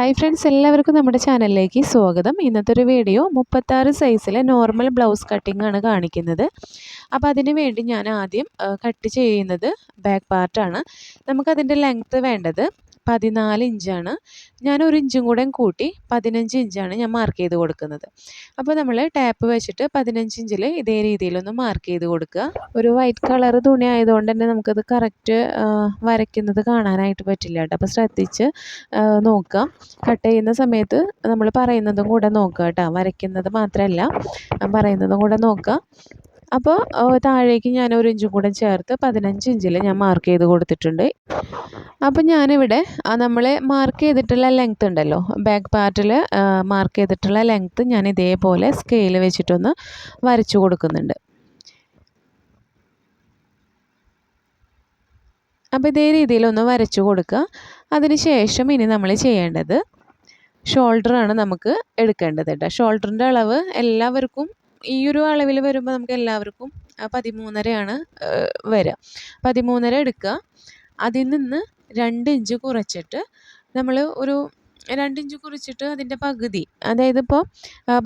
Hi friends എല്ലാവർക്കും നമ്മുടെ ചാനലിലേക്ക് സ്വാഗതം. ഇന്നത്തെ ഒരു വീഡിയോ മുപ്പത്താറ് സൈസിലെ നോർമൽ ബ്ലൗസ് കട്ടിംഗ് ആണ് കാണിക്കുന്നത്. അപ്പോൾ അതിന് വേണ്ടി ഞാൻ ആദ്യം കട്ട് ചെയ്യുന്നത് ബാക്ക് പാർട്ടാണ് നമുക്കതിന്റെ ലെങ്ത്ത് വേണ്ടത് പതിനാല് ഇഞ്ചാണ്. ഞാൻ ഒരു ഇഞ്ചും കൂടെ കൂട്ടി പതിനഞ്ച് ഇഞ്ചാണ് ഞാൻ മാർക്ക് ചെയ്ത് കൊടുക്കുന്നത്. അപ്പോൾ നമ്മൾ ടാപ്പ് വെച്ചിട്ട് പതിനഞ്ച് ഇഞ്ചിൽ ഇതേ രീതിയിലൊന്ന് മാർക്ക് ചെയ്ത് കൊടുക്കുക. ഒരു വൈറ്റ് കളർ തുണി ആയതുകൊണ്ട് തന്നെ നമുക്കത് കറക്റ്റ് വരയ്ക്കുന്നത് കാണാനായിട്ട് പറ്റില്ല കേട്ടോ. അപ്പോൾ ശ്രദ്ധിച്ച് നോക്കുക. കട്ട് ചെയ്യുന്ന സമയത്ത് നമ്മൾ പറയുന്നതും കൂടെ നോക്കുക കേട്ടോ. വരയ്ക്കുന്നത് മാത്രമല്ല പറയുന്നതും കൂടെ നോക്കുക. അപ്പോൾ താഴേക്ക് ഞാൻ ഒരു ഇഞ്ചും കൂടെ ചേർത്ത് പതിനഞ്ച് ഇഞ്ചിൽ ഞാൻ മാർക്ക് ചെയ്ത് കൊടുത്തിട്ടുണ്ട്. അപ്പോൾ ഞാനിവിടെ നമ്മൾ മാർക്ക് ചെയ്തിട്ടുള്ള ലെങ്ത് ഉണ്ടല്ലോ ബാക്ക് പാർട്ടിൽ മാർക്ക് ചെയ്തിട്ടുള്ള ലെങ്ത് ഞാൻ ഇതേപോലെ സ്കെയിൽ വെച്ചിട്ടൊന്ന് വരച്ചു കൊടുക്കുന്നുണ്ട്. അപ്പോൾ ഇതേ രീതിയിലൊന്ന് വരച്ചു കൊടുക്കുക അതിന് ശേഷം ഇനി നമ്മൾ ചെയ്യേണ്ടത് ഷോൾഡറാണ് നമുക്ക് എടുക്കേണ്ടത് കേട്ടോ ഷോൾഡറിന്റെ അളവ് എല്ലാവർക്കും ഈ ഒരു അളവിൽ വരുമ്പോൾ നമുക്ക് എല്ലാവർക്കും പതിമൂന്നരയാണ് വരിക പതിമൂന്നര എടുക്കുക. അതിൽ നിന്ന് രണ്ട് ഇഞ്ച് കുറച്ചിട്ട് നമ്മൾ ഒരു രണ്ട് ഇഞ്ച് കുറച്ചിട്ട് അതിന്റെ പകുതി അതായത് ഇപ്പോൾ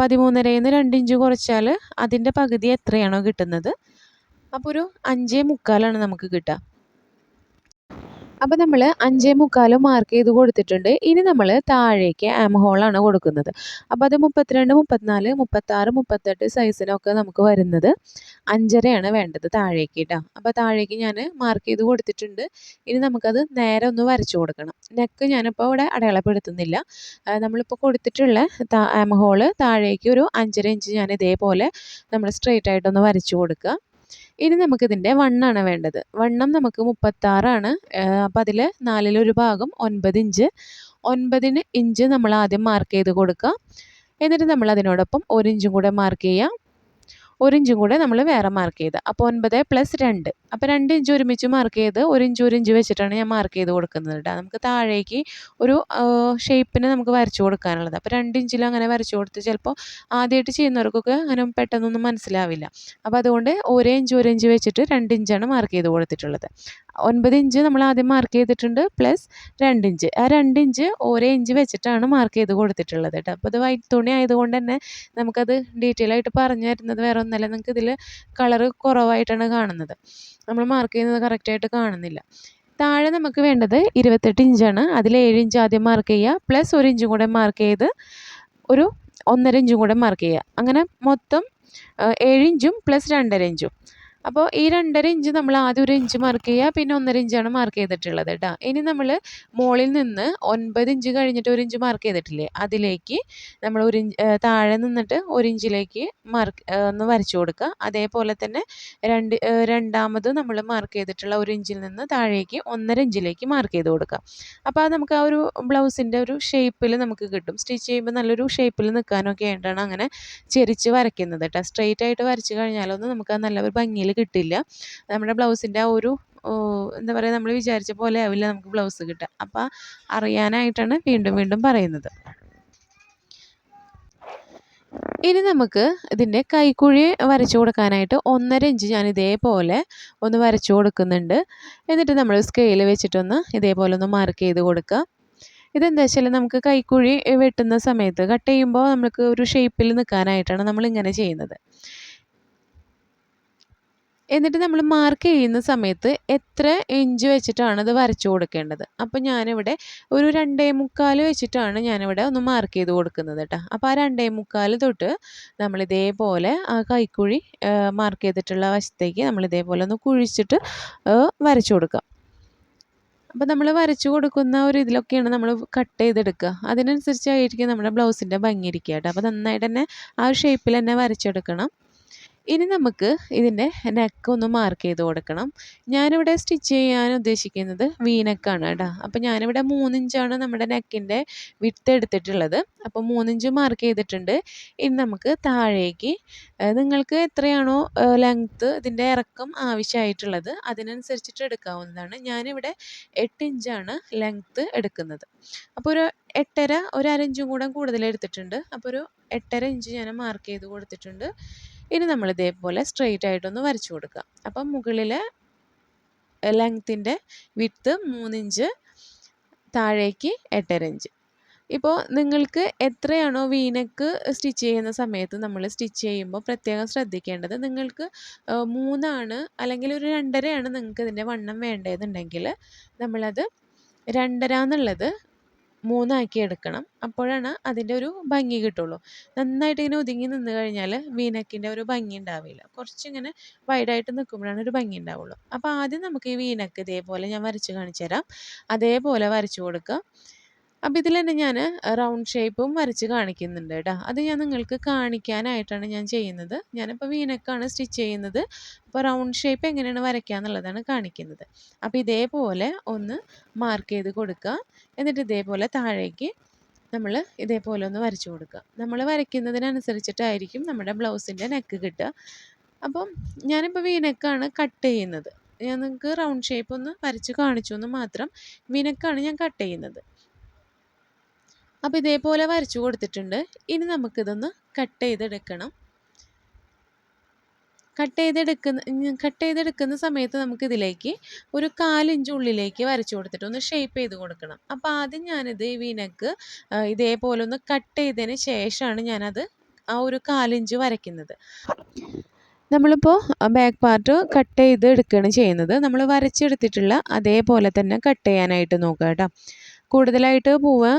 പതിമൂന്നരയിൽ നിന്ന് രണ്ട് ഇഞ്ച് കുറച്ചാൽ അതിന്റെ പകുതി എത്രയാണോ കിട്ടുന്നത്? അപ്പോൾ ഒരു അഞ്ചേ മുക്കാലാണ് നമുക്ക് കിട്ടുക. അപ്പോൾ നമ്മൾ അഞ്ചേ മുക്കാലും മാർക്ക് ചെയ്ത് കൊടുത്തിട്ടുണ്ട്. ഇനി നമ്മൾ താഴേക്ക് ആം ഹോളാണ് കൊടുക്കുന്നത്. അപ്പോൾ അത് മുപ്പത്തിരണ്ട് മുപ്പത്തിനാല് മുപ്പത്താറ് മുപ്പത്തെട്ട് സൈസിനൊക്കെ നമുക്ക് വരുന്നത് അഞ്ചരയാണ് വേണ്ടത് താഴേക്ക് കേട്ടോ അപ്പോൾ താഴേക്ക് ഞാൻ മാർക്ക് ചെയ്ത് കൊടുത്തിട്ടുണ്ട്. ഇനി നമുക്കത് നേരെ ഒന്ന് വരച്ചു കൊടുക്കണം. നെക്ക് ഞാനിപ്പോൾ ഇവിടെ അടയാളപ്പെടുത്തുന്നില്ല. നമ്മളിപ്പോൾ കൊടുത്തിട്ടുള്ള ആം ഹോൾ താഴേക്ക് ഒരു അഞ്ചര ഇഞ്ച് ഞാൻ ഇതേപോലെ നമ്മൾ സ്ട്രെയിറ്റ് ആയിട്ടൊന്ന് വരച്ചു കൊടുക്കുക ഇനി നമുക്കിതിന്റെ വണ്ണാണ് വേണ്ടത്. വണ്ണം നമുക്ക് മുപ്പത്താറാണ്. അപ്പം അതിൽ നാലിലൊരു ഭാഗം ഒൻപത് ഇഞ്ച്. ഒൻപതിന് ഇഞ്ച് നമ്മൾ ആദ്യം മാർക്ക് ചെയ്ത് കൊടുക്കുക എന്നിട്ട് നമ്മൾ അതിനോടൊപ്പം ഒരു ഇഞ്ചും കൂടെ മാർക്ക് ചെയ്യുക ഒരു ഇഞ്ചും കൂടെ നമ്മൾ വേറെ മാർക്ക് ചെയ്ത്. അപ്പോൾ ഒൻപത് പ്ലസ് രണ്ട്. അപ്പോൾ രണ്ട് ഇഞ്ച് ഒരുമിച്ച് മാർക്ക് ചെയ്ത് ഒരു ഇഞ്ച് ഒരു ഇഞ്ച് വെച്ചിട്ടാണ് ഞാൻ മാർക്ക് ചെയ്ത് കൊടുക്കുന്നത് കേട്ടോ നമുക്ക് താഴേക്ക് ഒരു ഷേപ്പിന് നമുക്ക് വരച്ചു കൊടുക്കാനുള്ളത്. അപ്പോൾ രണ്ട് ഇഞ്ചിൽ അങ്ങനെ വരച്ചു കൊടുത്ത് ചിലപ്പോൾ ആദ്യമായിട്ട് ചെയ്യുന്നവർക്കൊക്കെ അങ്ങനെ പെട്ടെന്നൊന്നും മനസ്സിലാവില്ല. അപ്പോൾ അതുകൊണ്ട് ഒരേ ഇഞ്ച് ഒരു ഇഞ്ച് വെച്ചിട്ട് രണ്ട് ഇഞ്ചാണ് മാർക്ക് ചെയ്ത് കൊടുത്തിട്ടുള്ളത്. ഒൻപത് ഇഞ്ച് നമ്മൾ ആദ്യം മാർക്ക് ചെയ്തിട്ടുണ്ട് പ്ലസ് രണ്ട് ഇഞ്ച്. ആ രണ്ട് ഇഞ്ച് ഓരോ ഇഞ്ച് വെച്ചിട്ടാണ് മാർക്ക് ചെയ്ത് കൊടുത്തിട്ടുള്ളത് കേട്ടോ. അപ്പോൾ ഇത് വൈറ്റ് തുണി ആയതുകൊണ്ട് തന്നെ നമുക്കത് ഡീറ്റെയിൽ ആയിട്ട് പറഞ്ഞു തരുന്നത് വേറെ ഒന്നല്ല. നിങ്ങൾക്ക് ഇതിൽ കളറ് കുറവായിട്ടാണ് കാണുന്നത്. നമ്മൾ മാർക്ക് ചെയ്യുന്നത് കറക്റ്റായിട്ട് കാണുന്നില്ല. താഴെ നമുക്ക് വേണ്ടത് ഇരുപത്തെട്ട് ഇഞ്ചാണ് അതിൽ ഏഴ് ഇഞ്ച് ആദ്യം മാർക്ക് ചെയ്യുക പ്ലസ് ഒരു ഇഞ്ചും കൂടെ മാർക്ക് ചെയ്ത് ഒരു ഒന്നര ഇഞ്ചും കൂടെ മാർക്ക് ചെയ്യുക. അങ്ങനെ മൊത്തം ഏഴ് ഇഞ്ചും പ്ലസ് രണ്ടര ഇഞ്ചും. അപ്പോൾ ഈ രണ്ടര ഇഞ്ച് നമ്മൾ ആദ്യം ഒരു ഇഞ്ച് മാർക്ക് ചെയ്യുക പിന്നെ ഒന്നര ഇഞ്ചാണ് മാർക്ക് ചെയ്തിട്ടുള്ളത് കേട്ടോ ഇനി നമ്മൾ മുകളിൽ നിന്ന് ഒൻപത് ഇഞ്ച് കഴിഞ്ഞിട്ട് ഒരു ഇഞ്ച് മാർക്ക് ചെയ്തിട്ടില്ലേ അതിലേക്ക് നമ്മൾ ഒരു താഴെ നിന്നിട്ട് ഒരു ഇഞ്ചിലേക്ക് മാർക്ക് ഒന്ന് വരച്ചു കൊടുക്കുക. അതേപോലെ തന്നെ രണ്ട് രണ്ടാമത് നമ്മൾ മാർക്ക് ചെയ്തിട്ടുള്ള ഒരു ഇഞ്ചിൽ നിന്ന് താഴേക്ക് ഒന്നര ഇഞ്ചിലേക്ക് മാർക്ക് ചെയ്ത് കൊടുക്കുക. അപ്പോൾ അത് നമുക്ക് ആ ഒരു ബ്ലൗസിന്റെ ഒരു ഷേപ്പിൽ നമുക്ക് കിട്ടും. സ്റ്റിച്ച് ചെയ്യുമ്പോൾ നല്ലൊരു ഷേപ്പിൽ നിൽക്കാനൊക്കെ ആയിട്ടാണ് അങ്ങനെ ചെരിച്ച് വരയ്ക്കുന്നത് കേട്ടോ സ്ട്രെയിറ്റ് ആയിട്ട് വരച്ച് കഴിഞ്ഞാലൊന്നും നമുക്ക് നല്ല ഒരു ഭംഗിയിൽ കിട്ടില്ല. നമ്മുടെ ബ്ലൗസിന്റെ ആ ഒരു എന്താ പറയുക നമ്മൾ വിചാരിച്ച പോലെ ആവില്ല നമുക്ക് ബ്ലൗസ് കിട്ടുക അപ്പം അറിയാനായിട്ടാണ് വീണ്ടും വീണ്ടും പറയുന്നത്. ഇനി നമുക്ക് ഇതിന്റെ കൈക്കുഴി വരച്ചു കൊടുക്കാനായിട്ട് ഒന്നര ഇഞ്ച് ഞാൻ ഇതേപോലെ ഒന്ന് വരച്ചു കൊടുക്കുന്നുണ്ട്. എന്നിട്ട് നമ്മൾ സ്കെയിൽ വെച്ചിട്ടൊന്ന് ഇതേപോലെ ഒന്ന് മാർക്ക് ചെയ്ത് കൊടുക്കുക. ഇതെന്താ വെച്ചാൽ നമുക്ക് കൈക്കുഴി വെട്ടുന്ന സമയത്ത് കട്ട് ചെയ്യുമ്പോൾ നമുക്ക് ഒരു ഷേപ്പിൽ നിൽക്കാനായിട്ടാണ് നമ്മൾ ഇങ്ങനെ ചെയ്യുന്നത്. എന്നിട്ട് നമ്മൾ മാർക്ക് ചെയ്യുന്ന സമയത്ത് എത്ര ഇഞ്ച് വെച്ചിട്ടാണ് അത് വരച്ചു കൊടുക്കേണ്ടത്? അപ്പോൾ ഞാനിവിടെ ഒരു രണ്ടേ മുക്കാൽ വെച്ചിട്ടാണ് ഞാനിവിടെ ഒന്ന് മാർക്ക് ചെയ്ത് കൊടുക്കുന്നത് കേട്ടോ അപ്പോൾ ആ രണ്ടേ മുക്കാൽ തൊട്ട് നമ്മൾ ഇതേപോലെ ആ കൈക്കുഴി മാർക്ക് ചെയ്തിട്ടുള്ള വശത്തേക്ക് നമ്മൾ ഇതേപോലെ ഒന്ന് കുഴിച്ചിട്ട് വരച്ചു കൊടുക്കുക അപ്പോൾ നമ്മൾ വരച്ചു കൊടുക്കുന്ന ഒരു ഇതിലൊക്കെയാണ് നമ്മൾ കട്ട് ചെയ്തെടുക്കുക അതിനനുസരിച്ചായിരിക്കും നമ്മുടെ ബ്ലൗസിന്റെ ഭംഗി ഇരിക്കുക കേട്ടോ അപ്പോൾ നന്നായിട്ട് തന്നെ ആ ഷേപ്പിൽ തന്നെ വരച്ചെടുക്കണം. ഇനി നമുക്ക് ഇതിന്റെ നെക്ക് ഒന്ന് മാർക്ക് ചെയ്ത് കൊടുക്കണം. ഞാനിവിടെ സ്റ്റിച്ച് ചെയ്യാൻ ഉദ്ദേശിക്കുന്നത് വീനക്കാണ് കേട്ടോ. അപ്പോൾ ഞാനിവിടെ മൂന്നിഞ്ചാണ് നമ്മുടെ നെക്കിന്റെ വിട്ട് എടുത്തിട്ടുള്ളത്. അപ്പോൾ മൂന്നിഞ്ച് മാർക്ക് ചെയ്തിട്ടുണ്ട്. ഇനി നമുക്ക് താഴേക്ക് നിങ്ങൾക്ക് എത്രയാണോ ലെങ്ത്ത് ഇതിന്റെ ഇറക്കം ആവശ്യമായിട്ടുള്ളത് അതിനനുസരിച്ചിട്ട് എടുക്കാവുന്നതാണ്. ഞാനിവിടെ എട്ടിഞ്ചാണ് ലെങ്ത്ത് എടുക്കുന്നത്. അപ്പോൾ ഒരു എട്ടര ഒരു അരഞ്ചും കൂടെ കൂടുതൽ എടുത്തിട്ടുണ്ട്. അപ്പോൾ ഒരു എട്ടര ഇഞ്ച് ഞാൻ മാർക്ക് ചെയ്ത് കൊടുത്തിട്ടുണ്ട്. ഇനി നമ്മൾ ഇതേപോലെ സ്ട്രെയിറ്റ് ആയിട്ടൊന്ന് വരച്ചു കൊടുക്കുക. അപ്പം മുകളിൽ ലെങ്ത്തിന്റെ വിത്ത് മൂന്നിഞ്ച് താഴേക്ക് എട്ടര ഇഞ്ച് ഇപ്പോൾ നിങ്ങൾക്ക് എത്രയാണോ വീനക്ക് സ്റ്റിച്ച് ചെയ്യുന്ന സമയത്ത് നമ്മൾ സ്റ്റിച്ച് ചെയ്യുമ്പോൾ പ്രത്യേകം ശ്രദ്ധിക്കേണ്ടത് നിങ്ങൾക്ക് മൂന്നാണ് അല്ലെങ്കിൽ ഒരു രണ്ടരയാണ് നിങ്ങൾക്ക് ഇതിന്റെ വണ്ണം വേണ്ടതെന്നുണ്ടെങ്കിൽ നമ്മളത് രണ്ടര എന്നുള്ളത് മൂന്നാക്കി എടുക്കണം. അപ്പോഴാണ് അതിന്റെ ഒരു ഭംഗി കിട്ടുള്ളൂ. നന്നായിട്ട് ഇങ്ങനെ ഒതുങ്ങി നിന്ന് കഴിഞ്ഞാൽ വീനക്കിന്റെ ഒരു ഭംഗി ഉണ്ടാവില്ല. കുറച്ചിങ്ങനെ വൈഡായിട്ട് നിൽക്കുമ്പോഴാണ് ഒരു ഭംഗി ഉണ്ടാവുള്ളൂ. അപ്പോൾ ആദ്യം നമുക്ക് ഈ വീനക്ക് ഇതേപോലെ ഞാൻ വരച്ച് കാണിച്ചു തരാം അതേപോലെ വരച്ചു കൊടുക്കുക. അപ്പോൾ ഇതിൽ തന്നെ ഞാൻ റൗണ്ട് ഷേപ്പും വരച്ച് കാണിക്കുന്നുണ്ട് കേട്ടോ. അത് ഞാൻ നിങ്ങൾക്ക് കാണിക്കാനായിട്ടാണ് ഞാൻ ചെയ്യുന്നത്. ഞാനിപ്പോൾ വീനക്കാണ് സ്റ്റിച്ച് ചെയ്യുന്നത്. അപ്പോൾ റൗണ്ട് ഷേപ്പ് എങ്ങനെയാണ് വരയ്ക്കുക എന്നുള്ളതാണ് കാണിക്കുന്നത്. അപ്പോൾ ഇതേപോലെ ഒന്ന് മാർക്ക് ചെയ്ത് കൊടുക്കുക എന്നിട്ട് ഇതേപോലെ താഴേക്ക് നമ്മൾ ഇതേപോലെ ഒന്ന് വരച്ചു കൊടുക്കുക നമ്മൾ വരയ്ക്കുന്നതിനനുസരിച്ചിട്ടായിരിക്കും നമ്മുടെ ബ്ലൗസിന്റെ നെക്ക് കിട്ടുക. അപ്പം ഞാനിപ്പോൾ വീനക്കാണ് കട്ട് ചെയ്യുന്നത്. ഞാൻ നിങ്ങൾക്ക് റൗണ്ട് ഷേപ്പ് ഒന്ന് വരച്ച് കാണിച്ചു എന്ന് മാത്രം വീനക്കാണ് ഞാൻ കട്ട് ചെയ്യുന്നത്. അപ്പോൾ ഇതേപോലെ വരച്ചു കൊടുത്തിട്ടുണ്ട്. ഇനി നമുക്കിതൊന്ന് കട്ട് ചെയ്തെടുക്കണം. കട്ട് ചെയ്തെടുക്കുന്ന കട്ട് ചെയ്തെടുക്കുന്ന സമയത്ത് നമുക്കിതിലേക്ക് ഒരു കാലിഞ്ച് ഉള്ളിലേക്ക് വരച്ചു കൊടുത്തിട്ട് ഒന്ന് ഷേപ്പ് ചെയ്ത് കൊടുക്കണം. അപ്പോൾ ആദ്യം ഞാനിത് ഈ വീനക്ക് ഇതേപോലെ ഒന്ന് കട്ട് ചെയ്തതിന് ശേഷമാണ് ഞാനത് ആ ഒരു കാലിഞ്ച് വരയ്ക്കുന്നത്. നമ്മളിപ്പോൾ ബാക്ക് പാർട്ട് കട്ട് ചെയ്ത് എടുക്കുകയാണ് ചെയ്യുന്നത്. നമ്മൾ വരച്ചെടുത്തിട്ടുള്ള അതേപോലെ തന്നെ കട്ട് ചെയ്യാനായിട്ട് നോക്കുക കേട്ടോ. കൂടുതലായിട്ട് പൂവ്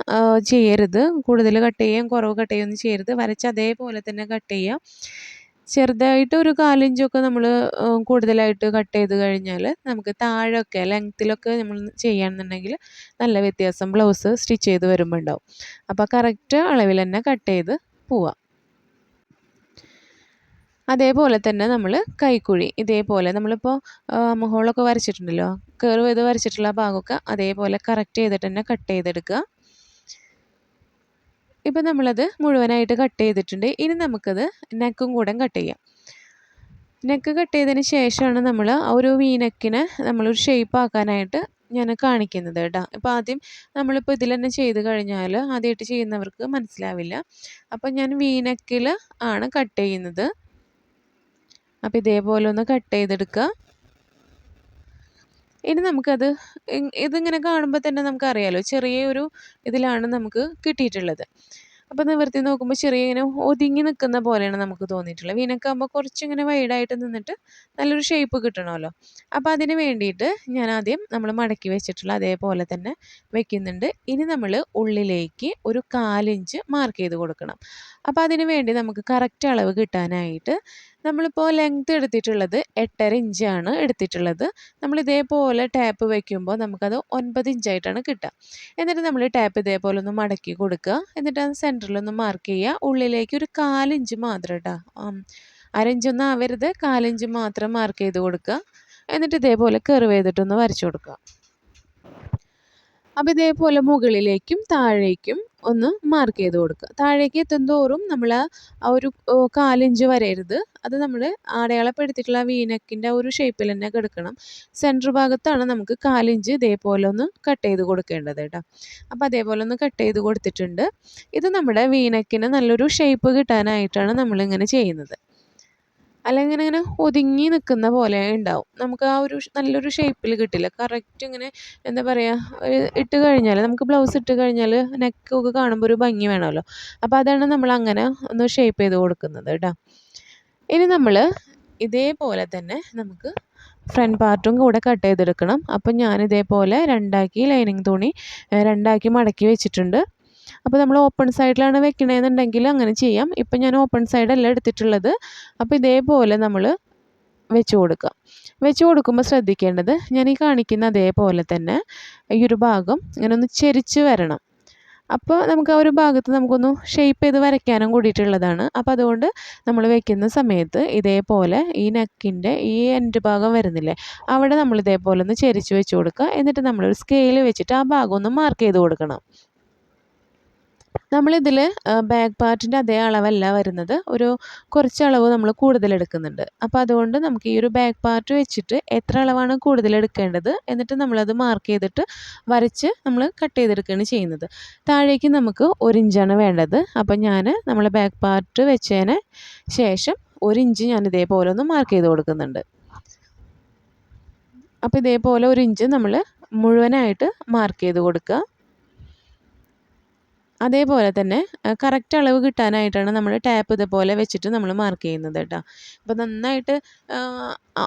ചെയ്യരുത്. കൂടുതൽ കട്ട് ചെയ്യുകയും കുറവ് കട്ട് ചെയ്യുകയൊന്നും ചെയ്യരുത്. വരച്ച് അതേപോലെ തന്നെ കട്ട് ചെയ്യുക. ചെറുതായിട്ട് ഒരു കാലിഞ്ചൊക്കെ നമ്മൾ കൂടുതലായിട്ട് കട്ട് ചെയ്ത് കഴിഞ്ഞാൽ നമുക്ക് താഴെയൊക്കെ ലെങ്ത്തിലൊക്കെ നമ്മൾ ചെയ്യുകയാണെന്നുണ്ടെങ്കിൽ നല്ല വ്യത്യാസം ബ്ലൗസ് സ്റ്റിച്ച് ചെയ്ത് വരുമ്പോൾ ഉണ്ടാവും. അപ്പോൾ കറക്റ്റ് അളവിൽ തന്നെ കട്ട് ചെയ്ത് പോവാം അതേപോലെ തന്നെ നമ്മൾ കൈക്കുഴി ഇതേപോലെ നമ്മളിപ്പോൾ മുഹോളൊക്കെ വരച്ചിട്ടുണ്ടല്ലോ കർവ് ചെയ്ത് വരച്ചിട്ടുള്ള ഭാഗമൊക്കെ അതേപോലെ കറക്റ്റ് ചെയ്തിട്ട് തന്നെ കട്ട് ചെയ്തെടുക്കുക. ഇപ്പം നമ്മളത് മുഴുവനായിട്ട് കട്ട് ചെയ്തിട്ടുണ്ട്. ഇനി നമുക്കത് നെക്കും കൂടെ കട്ട് ചെയ്യാം. നെക്ക് കട്ട് ചെയ്തതിന് ശേഷമാണ് നമ്മൾ ഒരു വീനക്കിനെ നമ്മളൊരു ഷേപ്പ് ആക്കാനായിട്ട് ഞാൻ കാണിക്കുന്നത് കേട്ടോ. അപ്പോൾ ആദ്യം നമ്മളിപ്പോൾ ഇതിൽ തന്നെ ചെയ്ത് കഴിഞ്ഞാൽ ആദ്യമായിട്ട് ചെയ്യുന്നവർക്ക് മനസ്സിലാവില്ല. അപ്പോൾ ഞാൻ വീനക്കിൽ ആണ് കട്ട് ചെയ്യുന്നത്. അപ്പോൾ ഇതേപോലെ ഒന്ന് കട്ട് ചെയ്തെടുക്കുക. ഇനി നമുക്കത് ഇതിങ്ങനെ കാണുമ്പോൾ തന്നെ നമുക്കറിയാലോ ചെറിയൊരു ഇതിലാണ് നമുക്ക് കിട്ടിയിട്ടുള്ളത്. അപ്പോൾ നിവർത്തി നോക്കുമ്പോൾ ചെറിയ ഇങ്ങനെ ഒതുങ്ങി നിൽക്കുന്ന പോലെയാണ് നമുക്ക് തോന്നിയിട്ടുള്ളത്. വീനക്കാകുമ്പോൾ കുറച്ചിങ്ങനെ വൈഡായിട്ട് നിന്നിട്ട് നല്ലൊരു ഷേപ്പ് കിട്ടണമല്ലോ. അപ്പോൾ അതിന് വേണ്ടിയിട്ട് ഞാൻ ആദ്യം നമ്മൾ മടക്കി വെച്ചിട്ടുള്ള അതേപോലെ തന്നെ വെക്കുന്നുണ്ട്. ഇനി നമ്മൾ ഉള്ളിലേക്ക് ഒരു കാലിഞ്ച് മാർക്ക് ചെയ്ത് കൊടുക്കണം. അപ്പോൾ അതിന് വേണ്ടി നമുക്ക് കറക്റ്റ് അളവ് കിട്ടാനായിട്ട് നമ്മളിപ്പോൾ ലെങ്ത് എടുത്തിട്ടുള്ളത് എട്ടര ഇഞ്ചാണ് എടുത്തിട്ടുള്ളത്. നമ്മൾ ഇതേപോലെ ടാപ്പ് വയ്ക്കുമ്പോൾ നമുക്കത് ഒൻപത് ഇഞ്ചായിട്ടാണ് കിട്ടുക. എന്നിട്ട് നമ്മൾ ടാപ്പ് ഇതേപോലെ ഒന്ന് മടക്കി കൊടുക്കുക. എന്നിട്ട് അത് സെന്ററിലൊന്ന് മാർക്ക് ചെയ്യുക. ഉള്ളിലേക്ക് ഒരു കാലിഞ്ച് മാത്രം കേട്ടോ അരഞ്ചൊന്നും ആവരുത്. കാലിഞ്ച് മാത്രം മാർക്ക് ചെയ്ത് കൊടുക്കുക. എന്നിട്ട് ഇതേപോലെ കെറിവ് ചെയ്തിട്ടൊന്ന് വരച്ചു കൊടുക്കുക. അപ്പോൾ ഇതേപോലെ മുകളിലേക്കും താഴേക്കും ഒന്ന് മാർക്ക് ചെയ്ത് കൊടുക്കുക. താഴേക്ക് എത്തുന്തോറും നമ്മൾ ആ ഒരു കാലിഞ്ച് വരരുത്. അത് നമ്മൾ അടയാളപ്പെടുത്തിയിട്ടുള്ള വീനക്കിന്റെ ഒരു ഷേപ്പിൽ തന്നെ കിടക്കണം. സെന്റർ ഭാഗത്താണ് നമുക്ക് കാലിഞ്ച് ഇതേപോലെ ഒന്ന് കട്ട് ചെയ്ത് കൊടുക്കേണ്ടത് കേട്ടോ. അപ്പോൾ അതേപോലെ ഒന്ന് കട്ട് ചെയ്ത് കൊടുത്തിട്ടുണ്ട്. ഇത് നമ്മുടെ വീനക്കിന് നല്ലൊരു ഷേപ്പ് കിട്ടാനായിട്ടാണ് നമ്മളിങ്ങനെ ചെയ്യുന്നത്. അല്ലെങ്കിൽ ഇങ്ങനെ ഇങ്ങനെ ഒതുങ്ങി നിൽക്കുന്ന പോലെ ഉണ്ടാവും. നമുക്ക് ആ ഒരു നല്ലൊരു ഷേപ്പിൽ കിട്ടില്ല. കറക്റ്റ് ഇങ്ങനെ എന്താ പറയുക ഇട്ട് കഴിഞ്ഞാൽ നമുക്ക് ബ്ലൗസ് ഇട്ട് കഴിഞ്ഞാൽ നെക്ക് ഒക്കെ കാണുമ്പോൾ ഒരു ഭംഗി വേണമല്ലോ. അപ്പോൾ അതാണ് നമ്മൾ അങ്ങനെ ഒന്ന് ഷേപ്പ് ചെയ്ത് കൊടുക്കുന്നത് കേട്ടോ. ഇനി നമ്മൾ ഇതേപോലെ തന്നെ നമുക്ക് ഫ്രണ്ട് പാർട്ടും കൂടെ കട്ട് ചെയ്തെടുക്കണം. അപ്പം ഞാൻ ഇതേപോലെ രണ്ടാക്കി ലൈനിങ് തുണി രണ്ടാക്കി മടക്കി വെച്ചിട്ടുണ്ട്. അപ്പോൾ നമ്മൾ ഓപ്പൺ സൈഡിലാണ് വെക്കണമെന്നുണ്ടെങ്കിൽ അങ്ങനെ ചെയ്യാം. ഇപ്പം ഞാൻ ഓപ്പൺ സൈഡല്ല എടുത്തിട്ടുള്ളത്. അപ്പോൾ ഇതേപോലെ നമ്മൾ വെച്ച് കൊടുക്കുക. വെച്ച് കൊടുക്കുമ്പോൾ ശ്രദ്ധിക്കേണ്ടത് ഞാൻ ഈ കാണിക്കുന്ന അതേപോലെ തന്നെ ഈ ഒരു ഭാഗം ഇങ്ങനെ ഒന്ന് ചെരിച്ച് വരണം. അപ്പോൾ നമുക്ക് ആ ഒരു ഭാഗത്ത് നമുക്കൊന്ന് ഷേപ്പ് ചെയ്ത് വരയ്ക്കാനും കൂടിയിട്ടുള്ളതാണ്. അപ്പോൾ അതുകൊണ്ട് നമ്മൾ വെക്കുന്ന സമയത്ത് ഇതേപോലെ ഈ നെക്കിന്റെ ഈ എൻഡ് ഭാഗം വരുന്നില്ലേ അവിടെ നമ്മൾ ഇതേപോലെ ഒന്ന് ചെരിച്ച് വെച്ച് കൊടുക്കുക. എന്നിട്ട് നമ്മളൊരു സ്കെയിൽ വെച്ചിട്ട് ആ ഭാഗം ഒന്ന് മാർക്ക് ചെയ്ത് കൊടുക്കണം. നമ്മളിതിൽ ബാക്ക് പാർട്ടിന്റെ അതേ അളവല്ല വരുന്നത്. ഒരു കുറച്ച് അളവ് നമ്മൾ കൂടുതൽ എടുക്കുന്നുണ്ട് അപ്പോൾ അതുകൊണ്ട് നമുക്ക് ഈ ഒരു ബാക്ക് പാർട്ട് വെച്ചിട്ട് എത്ര അളവാണ് കൂടുതലെടുക്കേണ്ടത് എന്നിട്ട് നമ്മളത് മാർക്ക് ചെയ്തിട്ട് വരച്ച് നമ്മൾ കട്ട് ചെയ്തെടുക്കുകയാണ് ചെയ്യുന്നത്. താഴേക്ക് നമുക്ക് ഒരു ഇഞ്ചാണ് വേണ്ടത്. അപ്പോൾ ഞാൻ നമ്മൾ ബാക്ക് പാർട്ട് വെച്ചതിന് ശേഷം ഒരു ഇഞ്ച് ഞാൻ ഇതേപോലെ ഒന്ന് മാർക്ക് ചെയ്ത് കൊടുക്കുന്നുണ്ട്. അപ്പോൾ ഇതേപോലെ ഒരു ഇഞ്ച് നമ്മൾ മുഴുവനായിട്ട് മാർക്ക് ചെയ്ത് കൊടുക്കുക. അതേപോലെ തന്നെ കറക്റ്റ് അളവ് കിട്ടാനായിട്ടാണ് നമ്മൾ ടാപ്പ് ഇതുപോലെ വെച്ചിട്ട് നമ്മൾ മാർക്ക് ചെയ്യുന്നത് കേട്ടോ. അപ്പോൾ നന്നായിട്ട്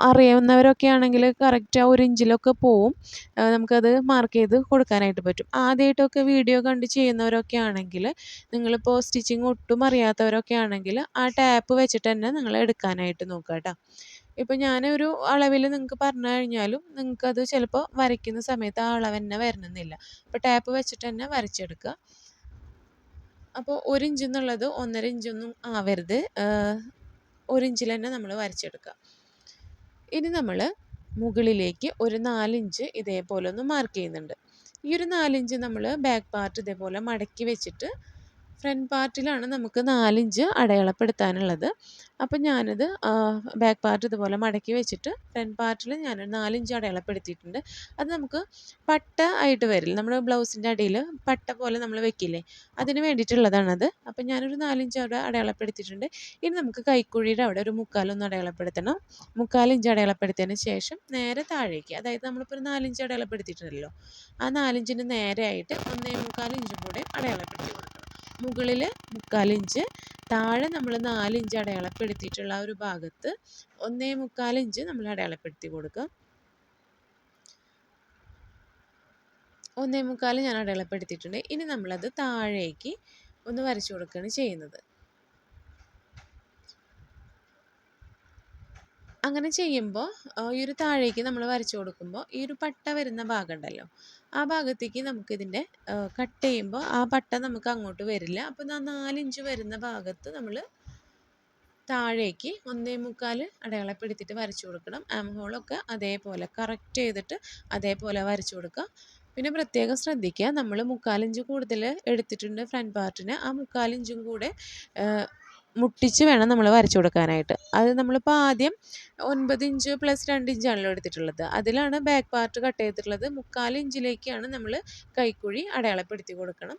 അറിയാവുന്നവരൊക്കെ ആണെങ്കിൽ കറക്റ്റ് ആ ഒരു ഇഞ്ചിലൊക്കെ പോവും. നമുക്കത് മാർക്ക് ചെയ്ത് കൊടുക്കാനായിട്ട് പറ്റും. ആദ്യമായിട്ടൊക്കെ വീഡിയോ കണ്ട് ചെയ്യുന്നവരൊക്കെ ആണെങ്കിൽ നിങ്ങളിപ്പോൾ സ്റ്റിച്ചിങ് ഒട്ടും അറിയാത്തവരൊക്കെ ആണെങ്കിൽ ആ ടാപ്പ് വെച്ചിട്ട് തന്നെ നിങ്ങൾ എടുക്കാനായിട്ട് നോക്കുക കേട്ടോ. ഇപ്പം ഞാനൊരു അളവിൽ നിങ്ങൾക്ക് പറഞ്ഞു കഴിഞ്ഞാലും നിങ്ങൾക്കത് ചിലപ്പോൾ വരയ്ക്കുന്ന സമയത്ത് ആ അളവ് തന്നെ വരണമെന്നില്ല. അപ്പോൾ ടാപ്പ് വെച്ചിട്ട് തന്നെ വരച്ചെടുക്കുക. അപ്പോൾ ഒരു ഇഞ്ച് എന്നുള്ളത് ഒന്നര ഇഞ്ചൊന്നും ആവരുത്. ഒരു ഇഞ്ചിൽ തന്നെ നമ്മൾ വരച്ചെടുക്കുക. ഇനി നമ്മൾ മുകളിലേക്ക് ഒരു നാലിഞ്ച് ഇതേപോലെ ഒന്ന് മാർക്ക് ചെയ്യുന്നുണ്ട്. ഈ ഒരു നാലിഞ്ച് നമ്മൾ ബാക്ക് പാർട്ട് ഇതേപോലെ മടക്കി വെച്ചിട്ട് ഫ്രണ്ട് പാർട്ടിലാണ് നമുക്ക് നാലിഞ്ച് അടയാളപ്പെടുത്താനുള്ളത്. അപ്പം ഞാനത് ബാക്ക് പാർട്ട് ഇതുപോലെ മടക്കി വെച്ചിട്ട് ഫ്രണ്ട് പാർട്ടിൽ ഞാൻ നാലിഞ്ച് അടയാളപ്പെടുത്തിയിട്ടുണ്ട്. അത് നമുക്ക് പട്ട ആയിട്ട് വരില്ല. നമ്മുടെ ബ്ലൗസിന്റെ അടിയിൽ പട്ട പോലെ നമ്മൾ വെക്കില്ലേ? അതിന് വേണ്ടിയിട്ടുള്ളതാണത്. അപ്പം ഞാനൊരു നാലിഞ്ച് അവിടെ അടയാളപ്പെടുത്തിയിട്ടുണ്ട്. ഇനി നമുക്ക് കൈക്കുഴിയുടെ അവിടെ ഒരു മുക്കാലൊന്ന് അടയാളപ്പെടുത്തണം. മുക്കാലിഞ്ച് അടയാളപ്പെടുത്തിയതിന് ശേഷം നേരെ താഴേക്ക് അതായത് നമ്മളിപ്പോൾ ഒരു നാലിഞ്ച് അടയാളപ്പെടുത്തിയിട്ടുണ്ടല്ലോ. ആ നാലിഞ്ചിന് നേരെയായിട്ട് ഒന്നേ മുക്കാലിഞ്ചും കൂടെ അടയാളപ്പെടുത്തി കൊടുക്കണം. മുകളിൽ മുക്കാലിഞ്ച് താഴെ നമ്മൾ നാലിഞ്ച് അടയാളപ്പെടുത്തിയിട്ടുള്ള ആ ഒരു ഭാഗത്ത് ഒന്നേ മുക്കാലിഞ്ച് നമ്മൾ അടയാളപ്പെടുത്തി കൊടുക്കുക. ഒന്നേ മുക്കാൽ ഞാൻ അടയാളപ്പെടുത്തിയിട്ടുണ്ട്. ഇനി നമ്മളത് താഴേക്ക് ഒന്ന് വരച്ചു കൊടുക്കുകയാണ് ചെയ്യുന്നത്. അങ്ങനെ ചെയ്യുമ്പോൾ ഈ ഒരു താഴേക്ക് നമ്മൾ വരച്ചു കൊടുക്കുമ്പോൾ ഈ ഒരു പട്ട വരുന്ന ഭാഗം ഉണ്ടല്ലോ ആ ഭാഗത്തേക്ക് നമുക്കിതിന്റെ കട്ട് ചെയ്യുമ്പോൾ ആ പട്ട നമുക്ക് അങ്ങോട്ട് വരില്ല. അപ്പോൾ ആ നാലിഞ്ച് വരുന്ന ഭാഗത്ത് നമ്മൾ താഴേക്ക് ഒന്നേ മുക്കാൽ അടയാളപ്പെടുത്തിയിട്ട് വരച്ചു കൊടുക്കണം. ആം ഹോളൊക്കെ അതേപോലെ കറക്റ്റ് ചെയ്തിട്ട് അതേപോലെ വരച്ചു കൊടുക്കുക. പിന്നെ പ്രത്യേകം ശ്രദ്ധിക്കുക നമ്മൾ മുക്കാലിഞ്ച് കൂടുതൽ എടുത്തിട്ടുണ്ട് ഫ്രണ്ട് പാർട്ടിന്. ആ മുക്കാലിഞ്ചും കൂടെ മുട്ടിച്ച് വേണം നമ്മൾ വരച്ചു കൊടുക്കാനായിട്ട്. അത് നമ്മളിപ്പോൾ ആദ്യം ഒൻപത് ഇഞ്ച് പ്ലസ് രണ്ട് ഇഞ്ചാണല്ലോ എടുത്തിട്ടുള്ളത്. അതിലാണ് ബാക്ക് പാർട്ട് കട്ട് ചെയ്തിട്ടുള്ളത്. മുക്കാൽ ഇഞ്ചിലേക്കാണ് നമ്മൾ കൈക്കുഴി അടയാളപ്പെടുത്തി കൊടുക്കണം.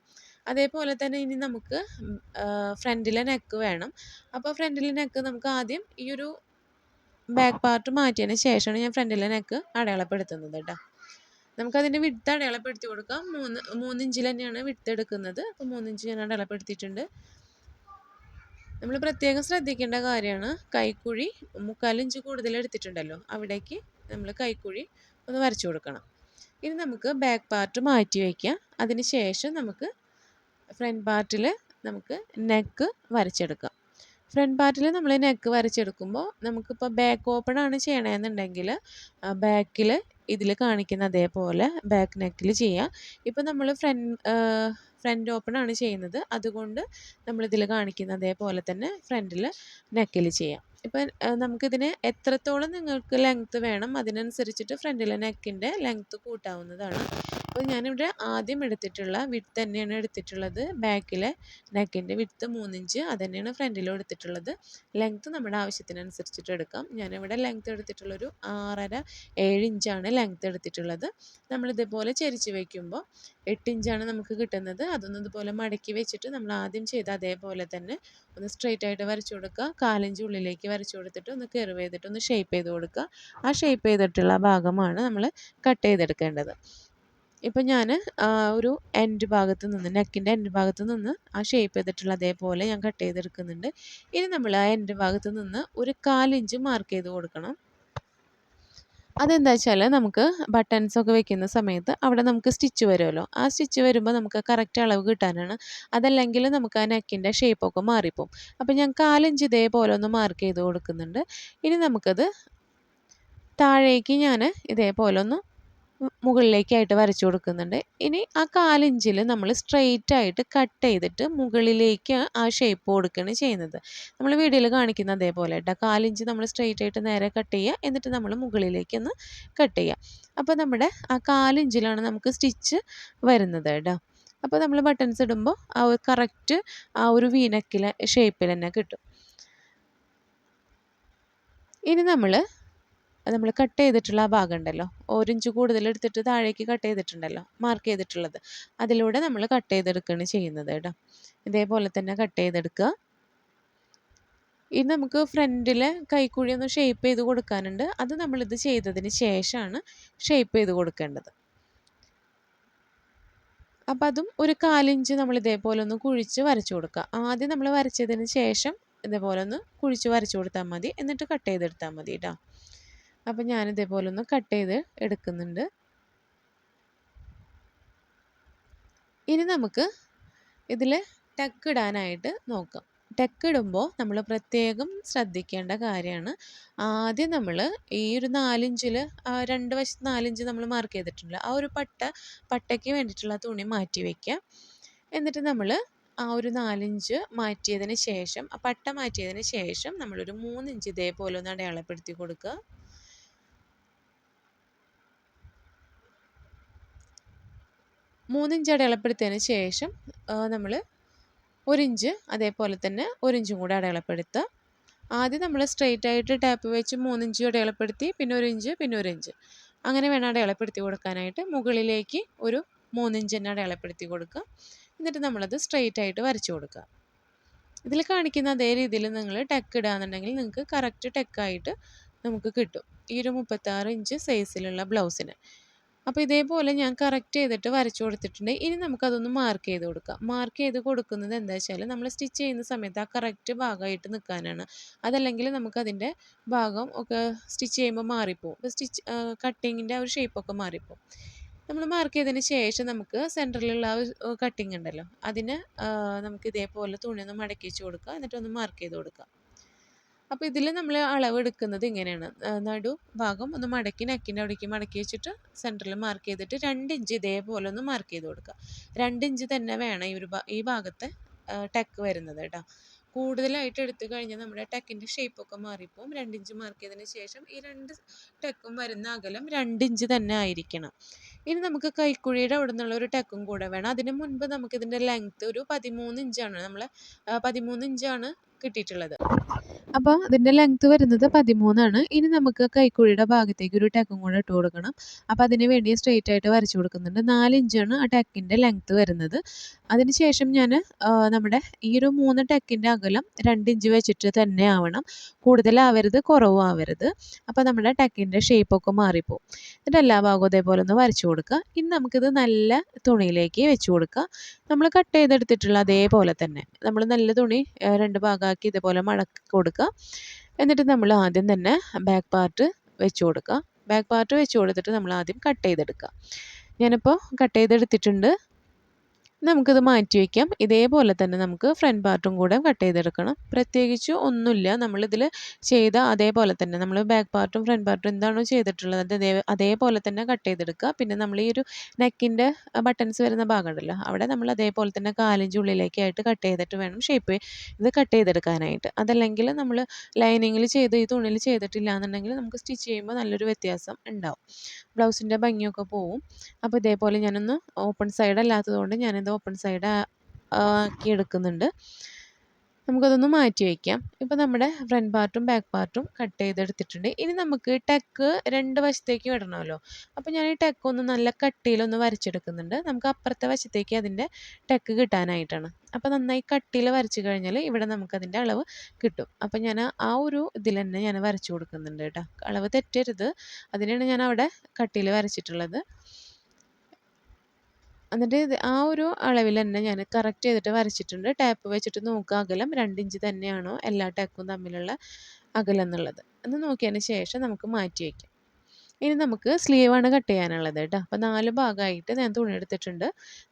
അതേപോലെ തന്നെ ഇനി നമുക്ക് ഫ്രണ്ടിലെ നെക്ക് വേണം. അപ്പോൾ ഫ്രണ്ടിലെ നെക്ക് നമുക്ക് ആദ്യം ഈ ഒരു ബാക്ക് പാർട്ട് മാറ്റിയതിന് ശേഷമാണ് ഞാൻ ഫ്രണ്ടിലെ നെക്ക് അടയാളപ്പെടുത്തുന്നത് കേട്ടോ. നമുക്കതിന്റെ വിഡ്ത്ത് അടയാളപ്പെടുത്തി കൊടുക്കാം. മൂന്ന് മൂന്നിഞ്ചിൽ തന്നെയാണ് വിഡ്ത്ത് എടുക്കുന്നത്. അപ്പോൾ മൂന്നിഞ്ച് ഞാൻ അടയാളപ്പെടുത്തിയിട്ടുണ്ട്. നമ്മൾ പ്രത്യേകം ശ്രദ്ധിക്കേണ്ട കാര്യമാണ് കൈക്കുഴി മുക്കാലിഞ്ച് കൂടുതൽ എടുത്തിട്ടുണ്ടല്ലോ അവിടേക്ക് നമ്മൾ കൈക്കുഴി ഒന്ന് വരച്ചു കൊടുക്കണം. ഇനി നമുക്ക് ബാക്ക് പാർട്ട് മാറ്റി വയ്ക്കാം. അതിന് ശേഷം നമുക്ക് ഫ്രണ്ട് പാർട്ടിൽ നമുക്ക് നെക്ക് വരച്ചെടുക്കാം. ഫ്രണ്ട് പാർട്ടിൽ നമ്മൾ നെക്ക് വരച്ചെടുക്കുമ്പോൾ നമുക്കിപ്പോൾ ബാക്ക് ഓപ്പൺ ആണ് ചെയ്യണമെന്നുണ്ടെങ്കിൽ ബാക്കിൽ ഇതിൽ കാണിക്കുന്ന അതേപോലെ ബാക്ക് നെക്കിൽ ചെയ്യാം. ഇപ്പോൾ നമ്മൾ ഫ്രണ്ട് ഫ്രണ്ട് ഓപ്പൺ ആണ് ചെയ്യുന്നത്. അതുകൊണ്ട് നമ്മളിതിൽ കാണിക്കുന്ന അതേപോലെ തന്നെ ഫ്രണ്ടിൽ നെക്കിൽ ചെയ്യാം. ഇപ്പം നമുക്കിതിന് എത്രത്തോളം നിങ്ങൾക്ക് ലെങ്ത്ത് വേണം അതിനനുസരിച്ചിട്ട് ഫ്രണ്ടിലെ നെക്കിന്റെ ലെങ്ത്ത് കൂട്ടാവുന്നതാണ്. അപ്പോൾ ഞാനിവിടെ ആദ്യം എടുത്തിട്ടുള്ള വിട്ട് തന്നെയാണ് എടുത്തിട്ടുള്ളത്. ബാക്കിലെ നെക്കിന്റെ വിത്ത് മൂന്നിഞ്ച് അത് തന്നെയാണ് ഫ്രണ്ടിലും എടുത്തിട്ടുള്ളത്. ലെങ്ത്ത് നമ്മുടെ ആവശ്യത്തിനനുസരിച്ചിട്ട് എടുക്കാം. ഞാനിവിടെ ലെങ്ത്ത് എടുത്തിട്ടുള്ളൊരു ആറര ഏഴ് ഇഞ്ചാണ് ലെങ്ത്ത് എടുത്തിട്ടുള്ളത്. നമ്മളിതേപോലെ ചരിച്ച് വയ്ക്കുമ്പോൾ എട്ട് ഇഞ്ചാണ് നമുക്ക് കിട്ടുന്നത്. അതൊന്നും ഇതുപോലെ മടക്കി വെച്ചിട്ട് നമ്മൾ ആദ്യം ചെയ്ത അതേപോലെ തന്നെ ഒന്ന് സ്ട്രെയിറ്റ് ആയിട്ട് വരച്ചു കൊടുക്കുക. കാലിഞ്ച് ഉള്ളിലേക്ക് വരച്ചു കൊടുത്തിട്ട് ഒന്ന് കെറിവ് ചെയ്തിട്ട് ഒന്ന് ഷേപ്പ് ചെയ്ത് കൊടുക്കുക. ആ ഷേപ്പ് ചെയ്തിട്ടുള്ള ഭാഗമാണ് നമ്മൾ കട്ട് ചെയ്തെടുക്കേണ്ടത്. ഇപ്പം ഞാൻ ഒരു എൻഡ് ഭാഗത്ത് നിന്ന് നെക്കിന്റെ എൻഡ് ഭാഗത്ത് നിന്ന് ആ ഷേപ്പ് ചെയ്തിട്ടുള്ള അതേപോലെ ഞാൻ കട്ട് ചെയ്തെടുക്കുന്നുണ്ട്. ഇനി നമ്മൾ ആ എൻഡ് ഭാഗത്ത് നിന്ന് ഒരു കാലിഞ്ച് മാർക്ക് ചെയ്ത് കൊടുക്കണം. അതെന്താ വെച്ചാൽ നമുക്ക് ബട്ടൺസ് ഒക്കെ വെക്കുന്ന സമയത്ത് അവിടെ നമുക്ക് സ്റ്റിച്ച് വരുമല്ലോ ആ സ്റ്റിച്ച് വരുമ്പോൾ നമുക്ക് കറക്റ്റ് അളവ് കിട്ടാനാണ്. അതല്ലെങ്കിൽ നമുക്ക് ആ നെക്കിന്റെ ഷേപ്പൊക്കെ മാറിപ്പോവും. അപ്പോൾ ഞാൻ കാലിഞ്ച് ഇതേപോലെ ഒന്ന് മാർക്ക് ചെയ്ത് കൊടുക്കുന്നുണ്ട്. ഇനി നമുക്കത് താഴേക്ക് ഞാൻ ഇതേപോലെ ഒന്ന് മുകളിലേക്കായിട്ട് വരച്ചു കൊടുക്കുന്നുണ്ട്. ഇനി ആ കാലിഞ്ചിൽ നമ്മൾ സ്ട്രെയിറ്റ് ആയിട്ട് കട്ട് ചെയ്തിട്ട് മുകളിലേക്ക് ആ ഷേപ്പ് കൊടുക്കുകയാണ് ചെയ്യുന്നത്. നമ്മൾ വീഡിയോയിൽ കാണിക്കുന്ന അതേപോലെ കേട്ടോ കാലിഞ്ച് നമ്മൾ സ്ട്രെയിറ്റ് ആയിട്ട് നേരെ കട്ട് ചെയ്യുക. എന്നിട്ട് നമ്മൾ മുകളിലേക്ക് ഒന്ന് കട്ട് ചെയ്യുക. അപ്പോൾ നമ്മുടെ ആ കാലിഞ്ചിലാണ് നമുക്ക് സ്റ്റിച്ച് വരുന്നത് കേട്ടോ അപ്പോൾ നമ്മൾ ബട്ടൺസ് ഇടുമ്പോൾ ആ ഒരു കറക്റ്റ് ആ ഒരു വീനക്കിലെ ഷേപ്പിൽ തന്നെ കിട്ടും. ഇനി നമ്മൾ നമ്മൾ കട്ട് ചെയ്തിട്ടുള്ള ആ ഭാഗം ഉണ്ടല്ലോ ഓരഞ്ച് കൂടുതൽ എടുത്തിട്ട് താഴേക്ക് കട്ട് ചെയ്തിട്ടുണ്ടല്ലോ മാർക്ക് ചെയ്തിട്ടുള്ളത്. അതിലൂടെ നമ്മൾ കട്ട് ചെയ്തെടുക്കുകയാണ് ചെയ്യുന്നത് കേട്ടോ. ഇതേപോലെ തന്നെ കട്ട് ചെയ്തെടുക്കുക. ഇനി നമുക്ക് ഫ്രണ്ടിൽ കൈക്കുഴി ഒന്ന് ഷേപ്പ് ചെയ്ത് കൊടുക്കാനുണ്ട്. അത് നമ്മളിത് ചെയ്തതിന് ശേഷമാണ് ഷേപ്പ് ചെയ്ത് കൊടുക്കേണ്ടത്. അപ്പം അതും ഒരു കാലിഞ്ച് നമ്മൾ ഇതേപോലെ ഒന്ന് കുഴിച്ച് വരച്ചു കൊടുക്കുക. ആദ്യം നമ്മൾ വരച്ചതിന് ശേഷം ഇതേപോലെ ഒന്ന് കുഴിച്ച് വരച്ചു കൊടുത്താൽ മതി. എന്നിട്ട് കട്ട് ചെയ്തെടുത്താൽ മതി കേട്ടോ. അപ്പം ഞാൻ ഇതേപോലെ ഒന്ന് കട്ട് ചെയ്ത് എടുക്കുന്നുണ്ട്. ഇനി നമുക്ക് ഇതിൽ ടക്ക് ഇടാനായിട്ട് നോക്കാം. ടക്ക് ഇടുമ്പോൾ നമ്മൾ പ്രത്യേകം ശ്രദ്ധിക്കേണ്ട കാര്യമാണ് ആദ്യം നമ്മൾ ഈ ഒരു നാലിഞ്ചിൽ രണ്ട് വശത്ത് നാലിഞ്ച് നമ്മൾ മാർക്ക് ചെയ്തിട്ടുണ്ട്. ആ ഒരു പട്ട പട്ടയ്ക്ക് വേണ്ടിയിട്ടുള്ള തുണി മാറ്റി വയ്ക്കുക എന്നിട്ട് നമ്മൾ ആ ഒരു നാലിഞ്ച് മാറ്റിയതിന് ശേഷം ആ പട്ട മാറ്റിയതിന് ശേഷം നമ്മളൊരു മൂന്നിഞ്ച് ഇതേപോലെ ഒന്ന് അടയാളപ്പെടുത്തി കൊടുക്കുക മൂന്നിഞ്ച് അടയാളപ്പെടുത്തിയതിന് ശേഷം നമ്മൾ ഒരിഞ്ച് അതേപോലെ തന്നെ ഒരിഞ്ചും കൂടെ അടയാളപ്പെടുത്തുക. ആദ്യം നമ്മൾ സ്ട്രെയിറ്റ് ആയിട്ട് ടാപ്പ് വെച്ച് മൂന്നിഞ്ച് അടയാളപ്പെടുത്തി പിന്നെ ഒരു ഇഞ്ച് പിന്നെ ഒരു ഇഞ്ച് അങ്ങനെ വേണം അടയാളപ്പെടുത്തി കൊടുക്കാനായിട്ട്. മുകളിലേക്ക് ഒരു മൂന്നിഞ്ച് തന്നെ അടയാളപ്പെടുത്തി കൊടുക്കുക. എന്നിട്ട് നമ്മളത് സ്ട്രെയിറ്റ് ആയിട്ട് വരച്ചു കൊടുക്കുക. ഇതിൽ കാണിക്കുന്ന അതേ രീതിയിൽ നിങ്ങൾ ടെക്ക് ഇടാന്നുണ്ടെങ്കിൽ നിങ്ങൾക്ക് കറക്റ്റ് ടെക്കായിട്ട് നമുക്ക് കിട്ടും. ഈ ഒരു മുപ്പത്താറ് ഇഞ്ച് സൈസിലുള്ള ബ്ലൗസിന് അപ്പോൾ ഇതേപോലെ ഞാൻ കറക്റ്റ് ചെയ്തിട്ട് വരച്ചു കൊടുത്തിട്ടുണ്ട്. ഇനി നമുക്കതൊന്ന് മാർക്ക് ചെയ്ത് കൊടുക്കാം. മാർക്ക് ചെയ്ത് കൊടുക്കുന്നത് എന്താ വെച്ചാൽ നമ്മൾ സ്റ്റിച്ച് ചെയ്യുന്ന സമയത്ത് ആ കറക്റ്റ് ഭാഗമായിട്ട് നിൽക്കാനാണ് അതല്ലെങ്കിൽ നമുക്കതിന്റെ ഭാഗം ഒക്കെ സ്റ്റിച്ച് ചെയ്യുമ്പോൾ മാറിപ്പോവും. ഇപ്പോൾ സ്റ്റിച്ച് കട്ടിങ്ങിന്റെ ആ ഒരു ഷേപ്പൊക്കെ മാറിപ്പോവും. നമ്മൾ മാർക്ക് ചെയ്തതിന് ശേഷം നമുക്ക് സെന്ററിലുള്ള ആ കട്ടിങ് ഉണ്ടല്ലോ. അതിന് നമുക്ക് ഇതേപോലെ തുണി ഒന്ന് മടക്കി വെച്ച് കൊടുക്കുക. എന്നിട്ടൊന്ന് മാർക്ക് ചെയ്ത് കൊടുക്കുക. അപ്പോൾ ഇതിൽ നമ്മൾ അളവ് എടുക്കുന്നത് ഇങ്ങനെയാണ് നടു ഭാഗം ഒന്ന് മടക്കി നെക്കിന്റെ അവിടേക്ക് മടക്കി വെച്ചിട്ട് സെന്ററിൽ മാർക്ക് ചെയ്തിട്ട് രണ്ട് ഇഞ്ച് ഇതേപോലെ ഒന്ന് മാർക്ക് ചെയ്ത് കൊടുക്കുക. രണ്ട് ഇഞ്ച് തന്നെ വേണം ഈ ഒരു ഈ ഭാഗത്തെ ടെക്ക് വരുന്നത് കേട്ടോ. കൂടുതലായിട്ട് എടുത്തു കഴിഞ്ഞാൽ നമ്മുടെ ടെക്കിന്റെ ഷേപ്പൊക്കെ മാറിപ്പോവും. രണ്ട് ഇഞ്ച് മാർക്ക് ചെയ്തതിന് ശേഷം ഈ രണ്ട് ടെക്കും വരുന്ന അകലം രണ്ട് ഇഞ്ച് തന്നെ ആയിരിക്കണം. ഇനി നമുക്ക് കൈക്കുഴിയുടെ അവിടെ നിന്നുള്ള ഒരു ടെക്കും കൂടെ വേണം. അതിന് മുൻപ് നമുക്ക് നമുക്കിതിന്റെ ലെങ്ത്ത് ഒരു പതിമൂന്ന് ഇഞ്ചാണ്. നമ്മൾ പതിമൂന്ന് ഇഞ്ചാണ് കിട്ടിയിട്ടുള്ളത്. അപ്പോൾ അതിന്റെ ലെങ്ത് വരുന്നത് പതിമൂന്നാണ്. ഇനി നമുക്ക് കൈക്കുഴിയുടെ ഭാഗത്തേക്ക് ഒരു ടെക്കും കൂടെ ഇട്ട് കൊടുക്കണം. അപ്പോൾ അതിന് വേണ്ടി സ്ട്രെയിറ്റ് ആയിട്ട് വരച്ചു കൊടുക്കുന്നുണ്ട്. നാല് ഇഞ്ചാണ് ആ ടെക്കിന്റെ ലെങ്ത് വരുന്നത്. അതിനുശേഷം ഞാൻ നമ്മുടെ ഈ ഒരു മൂന്ന് ടെക്കിന്റെ അകലം രണ്ട് ഇഞ്ച് വെച്ചിട്ട് തന്നെ ആവണം. കൂടുതലാവരുത് കുറവും ആവരുത്. അപ്പോൾ നമ്മുടെ ടെക്കിന്റെ ഷേപ്പൊക്കെ മാറിപ്പോവും. എന്നിട്ട് എല്ലാ ഭാഗവും അതേപോലെ ഒന്ന് വരച്ചു കൊടുക്കുക. ഇനി നമുക്കിത് നല്ല തുണിയിലേക്ക് വെച്ച് കൊടുക്കുക. നമ്മൾ കട്ട് ചെയ്തെടുത്തിട്ടുള്ള അതേപോലെ തന്നെ. നമ്മൾ നല്ല തുണി രണ്ട് ഭാഗമാക്കി ഇതേപോലെ മടക്കി കൊടുക്കുക. എന്നിട്ട് നമ്മൾ ആദ്യം തന്നെ ബാക്ക് പാർട്ട് വെച്ച് കൊടുക്കുക. ബാക്ക് പാർട്ട് വെച്ച് കൊടുത്തിട്ട് നമ്മൾ ആദ്യം കട്ട് ചെയ്തെടുക്കുക. ഞാനിപ്പോൾ കട്ട് ചെയ്തെടുത്തിട്ടുണ്ട്. നമുക്കിത് മാറ്റി വയ്ക്കാം ഇതേപോലെ തന്നെ നമുക്ക് ഫ്രണ്ട് പാർട്ടും കൂടെ കട്ട് ചെയ്തെടുക്കണം. പ്രത്യേകിച്ച് ഒന്നുമില്ല. നമ്മളിതിൽ ചെയ്ത അതേപോലെ തന്നെ നമ്മൾ ബാക്ക് പാർട്ടും ഫ്രണ്ട് പാർട്ടും എന്താണോ ചെയ്തിട്ടുള്ളത് അത് അതേപോലെ തന്നെ കട്ട് ചെയ്തെടുക്കുക. പിന്നെ നമ്മൾ ഈ ഒരു നെക്കിന്റെ ബട്ടൺസ് വരുന്ന ഭാഗമുണ്ടല്ലോ അവിടെ നമ്മൾ അതേപോലെ തന്നെ കാലിഞ്ച് ഉള്ളിലേക്കായിട്ട് കട്ട് ചെയ്തിട്ട് വേണം ഷേപ്പ് ഇത് കട്ട് ചെയ്തെടുക്കാനായിട്ട്. അതല്ലെങ്കിൽ നമ്മൾ ലൈനിങ്ങിൽ ചെയ്ത് ഈ തുണിയിൽ ചെയ്തിട്ടില്ല എന്നുണ്ടെങ്കിൽ നമുക്ക് സ്റ്റിച്ച് ചെയ്യുമ്പോൾ നല്ലൊരു വ്യത്യാസം ഉണ്ടാവും. ബ്ലൗസിന്റെ ഭംഗിയൊക്കെ പോവും. അപ്പോൾ ഇതേപോലെ ഞാനൊന്ന് ഓപ്പൺ സൈഡ് അല്ലാത്തതുകൊണ്ട് ഞാനിത് ഓപ്പൺ സൈഡ് ആക്കി എടുക്കുന്നുണ്ട്. നമുക്കതൊന്ന് മാറ്റി വയ്ക്കാം ഇപ്പോൾ നമ്മുടെ ഫ്രണ്ട് പാർട്ടും ബാക്ക് പാർട്ടും കട്ട് ചെയ്തെടുത്തിട്ടുണ്ട്. ഇനി നമുക്ക് ടെക്ക് രണ്ട് വശത്തേക്ക് ഇടണമല്ലോ. അപ്പോൾ ഞാൻ ഈ ടെക്ക് ഒന്ന് നല്ല കട്ടിയിലൊന്ന് വരച്ചെടുക്കുന്നുണ്ട്. നമുക്ക് അപ്പുറത്തെ വശത്തേക്ക് അതിന്റെ ടെക്ക് കിട്ടാനായിട്ടാണ്. അപ്പോൾ നന്നായി കട്ടിയിൽ വരച്ച് കഴിഞ്ഞാൽ ഇവിടെ നമുക്കതിന്റെ അളവ് കിട്ടും. അപ്പോൾ ഞാൻ ആ ഒരു ഇതിൽ തന്നെ ഞാൻ വരച്ചു കൊടുക്കുന്നുണ്ട് കേട്ടോ. അളവ് തെറ്റരുത്. അതിനാണ് ഞാൻ അവിടെ കട്ടിയിൽ വരച്ചിട്ടുള്ളത്. എന്നിട്ട് ഇത് ആ ഒരു അളവിൽ തന്നെ ഞാൻ കറക്റ്റ് ചെയ്തിട്ട് വരച്ചിട്ടുണ്ട്. ടാപ്പ് വെച്ചിട്ട് നോക്കുക. അകലം രണ്ട് ഇഞ്ച് തന്നെയാണോ? എല്ലാ ടാക്കും തമ്മിലുള്ള അകലം എന്നുള്ളത്. എന്ന് നോക്കിയതിന് ശേഷം നമുക്ക് മാറ്റി വയ്ക്കാം ഇനി നമുക്ക് സ്ലീവാണ് കട്ട് ചെയ്യാനുള്ളത് കേട്ടോ അപ്പോൾ നാല് ഭാഗമായിട്ട് ഞാൻ തുണി എടുത്തിട്ടുണ്ട്.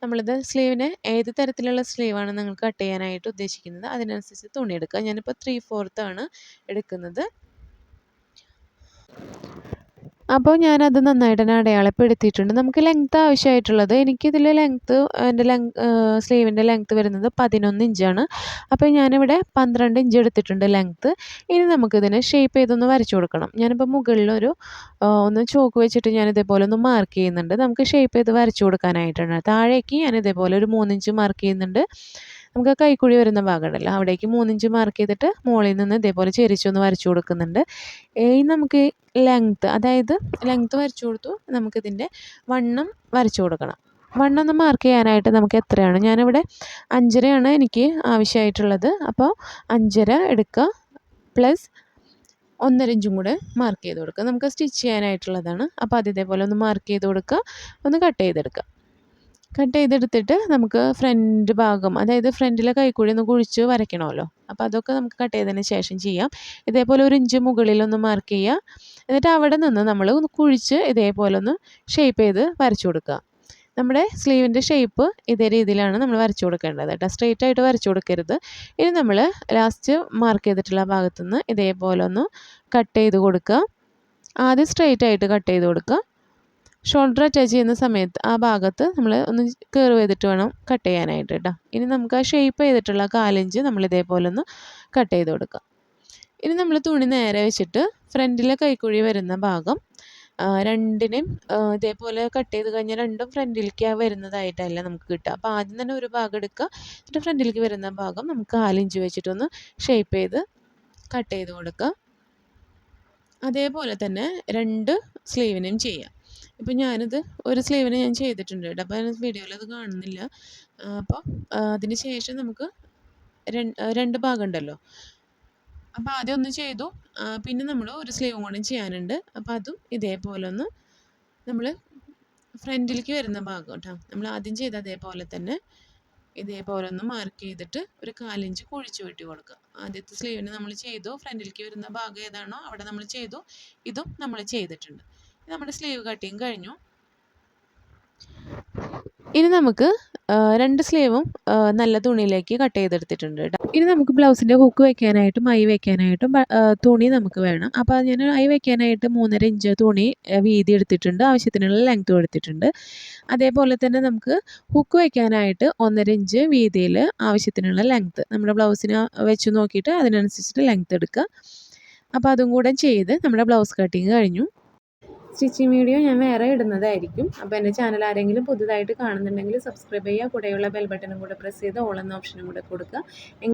നമ്മളിത് സ്ലീവിന് ഏത് തരത്തിലുള്ള സ്ലീവാണ് നിങ്ങൾ കട്ട് ചെയ്യാനായിട്ട് ഉദ്ദേശിക്കുന്നത്? അതിനനുസരിച്ച് തുണി എടുക്കുക. ഞാനിപ്പോൾ ത്രീ ഫോർത്താണ് എടുക്കുന്നത്. അപ്പോൾ ഞാനത് നന്നായിട്ട് തന്നെ അടയാളപ്പെടുത്തിയിട്ടുണ്ട്. നമുക്ക് ലെങ്ത്ത് ആവശ്യമായിട്ടുള്ളത് എനിക്കിതിൽ ലെങ്ത്ത് എന്റെ ലെങ് സ്ലീവിന്റെ ലെങ്ത്ത് വരുന്നത് പതിനൊന്ന് ഇഞ്ചാണ് അപ്പോൾ ഞാനിവിടെ പന്ത്രണ്ട് ഇഞ്ച് എടുത്തിട്ടുണ്ട് ലെങ്ത്ത് ഇനി നമുക്കിതിനെ ഷേപ്പ് ചെയ്തൊന്ന് വരച്ചു കൊടുക്കണം. ഞാനിപ്പോൾ മുകളിലൊരു ഒന്ന് ചോക്ക് വെച്ചിട്ട് ഞാൻ ഇതേപോലെ ഒന്ന് മാർക്ക് ചെയ്യുന്നുണ്ട്. നമുക്ക് ഷേപ്പ് ചെയ്ത് വരച്ചു കൊടുക്കാനായിട്ടാണ്. താഴേക്ക് ഞാൻ ഇതേപോലെ ഒരു മൂന്നിഞ്ച് മാർക്ക് ചെയ്യുന്നുണ്ട്. നമുക്ക് കൈക്കുഴി വരുന്ന ഭാഗമുണ്ടല്ലോ. അവിടേക്ക് മൂന്നിഞ്ച് മാർക്ക് ചെയ്തിട്ട് മുകളിൽ നിന്ന് ഇതേപോലെ ചെരിച്ചൊന്ന് വരച്ചു കൊടുക്കുന്നുണ്ട്. ഇനി നമുക്ക് ലെങ്ത്ത് അതായത് ലെങ്ത്ത് വരച്ചു കൊടുത്തു. നമുക്കിതിന്റെ വണ്ണം വരച്ചു കൊടുക്കണം. വണ്ണം ഒന്ന് മാർക്ക് ചെയ്യാനായിട്ട് നമുക്ക് എത്രയാണ്? ഞാനിവിടെ അഞ്ചരയാണ് എനിക്ക് ആവശ്യമായിട്ടുള്ളത്. അപ്പോൾ അഞ്ചര എടുക്കുക പ്ലസ് ഒന്നര ഇഞ്ചും കൂടെ മാർക്ക് ചെയ്ത് കൊടുക്കുക. നമുക്ക് സ്റ്റിച്ച് ചെയ്യാനായിട്ടുള്ളതാണ്. അപ്പോൾ അത് ഇതേപോലെ ഒന്ന് മാർക്ക് ചെയ്ത് കൊടുക്കുക. ഒന്ന് കട്ട് ചെയ്തെടുക്കുക. കട്ട് ചെയ്തെടുത്തിട്ട് നമുക്ക് ഫ്രണ്ട് ഭാഗം അതായത് ഫ്രണ്ടിലെ കൈക്കൂടി ഒന്ന് കുഴിച്ച് വരയ്ക്കണമല്ലോ. അപ്പോൾ അതൊക്കെ നമുക്ക് കട്ട് ചെയ്തതിന് ശേഷം ചെയ്യാം. ഇതേപോലെ ഒരു ഇഞ്ച് മുകളിലൊന്ന് മാർക്ക് ചെയ്യുക. എന്നിട്ട് അവിടെ നിന്ന് നമ്മൾ ഒന്ന് കുഴിച്ച് ഇതേപോലെ ഒന്ന് ഷേപ്പ് ചെയ്ത് വരച്ചു കൊടുക്കുക. നമ്മുടെ സ്ലീവിന്റെ ഷേപ്പ് ഇതേ രീതിയിലാണ് നമ്മൾ വരച്ചു കൊടുക്കേണ്ടത് കേട്ടോ. സ്ട്രെയിറ്റ് ആയിട്ട് വരച്ചു കൊടുക്കരുത്. ഇനി നമ്മൾ ലാസ്റ്റ് മാർക്ക് ചെയ്തിട്ടുള്ള ഭാഗത്തുനിന്ന് ഇതേപോലെ ഒന്ന് കട്ട് ചെയ്ത് കൊടുക്കുക. ആദ്യം സ്ട്രെയിറ്റ് ആയിട്ട് കട്ട് ചെയ്ത് കൊടുക്കുക. ഷോൾഡർ അറ്റാച്ച് ചെയ്യുന്ന സമയത്ത് ആ ഭാഗത്ത് നമ്മൾ ഒന്ന് കയറി ചെയ്തിട്ട് വേണം കട്ട് ചെയ്യാനായിട്ട് കേട്ടോ ഇനി നമുക്ക് ആ ഷേപ്പ് ചെയ്തിട്ടുള്ള കാലിഞ്ച് നമ്മൾ ഇതേപോലെ ഒന്ന് കട്ട് ചെയ്ത് കൊടുക്കാം. ഇനി നമ്മൾ തുണി നേരെ വെച്ചിട്ട് ഫ്രണ്ടിലെ കൈക്കുഴി വരുന്ന ഭാഗം രണ്ടിനെയും ഇതേപോലെ കട്ട് ചെയ്ത് കഴിഞ്ഞാൽ രണ്ടും ഫ്രണ്ടിലേക്ക് വരുന്നതായിട്ടല്ല നമുക്ക് കിട്ടുക. അപ്പോൾ ആദ്യം തന്നെ ഒരു ഭാഗം എടുക്കുക. എന്നിട്ട് ഫ്രണ്ടിലേക്ക് വരുന്ന ഭാഗം നമുക്ക് കാലിഞ്ച് വെച്ചിട്ടൊന്ന് ഷേപ്പ് ചെയ്ത് കട്ട് ചെയ്ത് കൊടുക്കുക. അതേപോലെ തന്നെ രണ്ട് സ്ലീവിനെയും ചെയ്യാം. ഇപ്പം ഞാനിത് ഒരു സ്ലീവിന് ഞാൻ ചെയ്തിട്ടുണ്ട് കേട്ടോ. അപ്പോൾ വീഡിയോയിൽ അത് കാണുന്നില്ല. അപ്പോൾ അതിന് ശേഷം നമുക്ക് രണ്ട് ഭാഗം ഉണ്ടല്ലോ. അപ്പോൾ ആദ്യം ഒന്ന് ചെയ്തു. പിന്നെ നമ്മൾ ഒരു സ്ലീവും കൂടി ചെയ്യാനുണ്ട്. അപ്പോൾ അതും ഇതേപോലെ ഒന്ന് നമ്മൾ ഫ്രണ്ടിലേക്ക് വരുന്ന ഭാഗം കേട്ടോ. നമ്മൾ ആദ്യം ചെയ്ത അതേപോലെ തന്നെ ഇതേപോലെ ഒന്ന് മാർക്ക് ചെയ്തിട്ട് ഒരു കാലിഞ്ച് കുഴിച്ചു വെട്ടി കൊടുക്കുക. ആദ്യത്തെ സ്ലീവിന് നമ്മൾ ചെയ്തു. ഫ്രണ്ടിലേക്ക് വരുന്ന ഭാഗം ഏതാണോ അവിടെ നമ്മൾ ചെയ്തു. ഇതും നമ്മൾ ചെയ്തിട്ടുണ്ട്. നമ്മുടെ സ്ലീവ് കട്ടിങ് കഴിഞ്ഞു. ഇനി നമുക്ക് രണ്ട് സ്ലീവും നല്ല തുണിയിലേക്ക് കട്ട് ചെയ്തെടുത്തിട്ടുണ്ട് കേട്ടോ ഇനി നമുക്ക് ബ്ലൗസിന്റെ ഹുക്ക് വെക്കാനായിട്ടും ഐ വെക്കാനായിട്ടും തുണി നമുക്ക് വേണം. അപ്പോൾ ഞാൻ ഐ വെക്കാനായിട്ട് മൂന്നര ഇഞ്ച് തുണി വീതി എടുത്തിട്ടുണ്ട്. ആവശ്യത്തിനുള്ള ലെങ്ത്തും എടുത്തിട്ടുണ്ട്. അതേപോലെ തന്നെ നമുക്ക് ഹുക്ക് വെക്കാനായിട്ട് ഒന്നര ഇഞ്ച് വീതിയിൽ ആവശ്യത്തിനുള്ള ലെങ്ത്ത് നമ്മുടെ ബ്ലൗസിന് വെച്ച് നോക്കിയിട്ട് അതിനനുസരിച്ചിട്ട് ലെങ്ത്ത് എടുക്കുക. അപ്പോൾ അതും കൂടെ ചെയ്ത് നമ്മുടെ ബ്ലൗസ് കട്ടിങ് കഴിഞ്ഞു. സ്റ്റിച്ചിങ് വീഡിയോ ഞാൻ വേറെ ഇടുന്നതായിരിക്കും. അപ്പോൾ എന്റെ ചാനൽ ആരെങ്കിലും പുതുതായിട്ട് കാണുന്നുണ്ടെങ്കിൽ സബ്സ്ക്രൈബ് ചെയ്യുക. കൂടെയുള്ള ബെൽ ബട്ടണും കൂടെ പ്രസ് ചെയ്ത് ഓൾ എന്ന ഓപ്ഷനും കൂടെ കൊടുക്കുക.